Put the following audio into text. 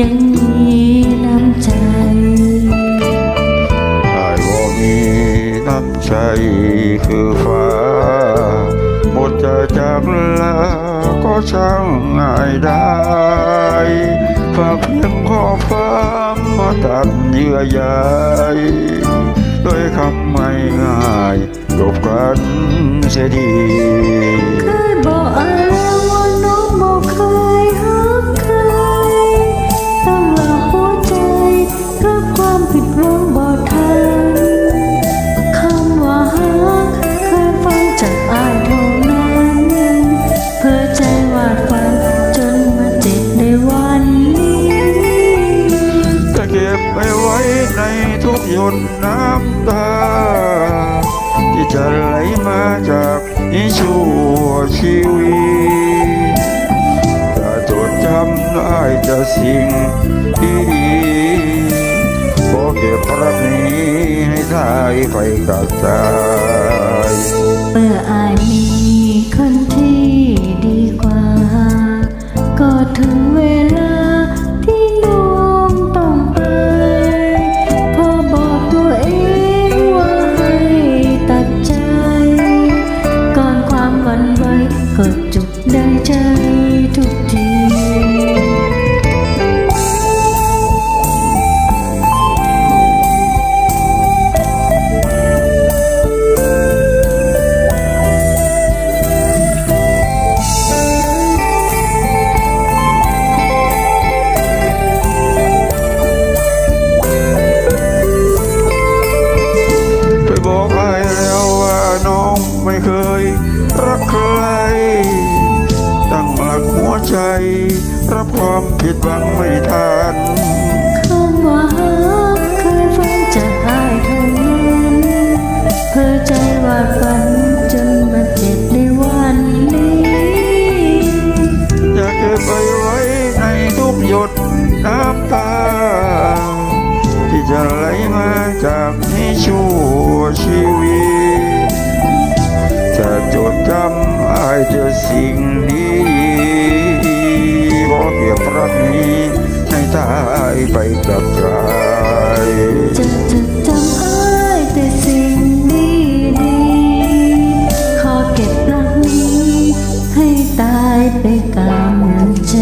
ยังมีน้ำใจ ไอ้บ่มีน้ำใจคือฟ้า หมดใจจากลาก็ช่างง่ายได้ฝากเพียงขอฟ้ามาตัดเยื่อใยด้วยคำไม่ง่ายจบกันเสียดีคือบ่ ดน้ำตา ที่จะไหลมาจากนิชั่วชีวิตจะจดจำได้จะสิ่งดีๆขอเก็บรักนี้ให้ได้ไปกับใจ ไหวก็จุดได้ใจทุกที รักใคร ตั้งหลักหัวใจ รับความผิดหวังไม่ทันคำว่าเคยฟังจากอายเท่านั้นเพื่อใจวาดฝันจนมาเจ็บในวันนี้อยากเก็บไปไว้ในทุกหยดน้ำตา ที่จะไหลมาจากนี้ชั่วชี เจอสิ่งดีบอกเก็บรักนี้ให้ตายไปกับใจจะจดจำอ้ายแต่สิ่งดีดีขอเก็บรักนี้ให้ตายไปกับใจ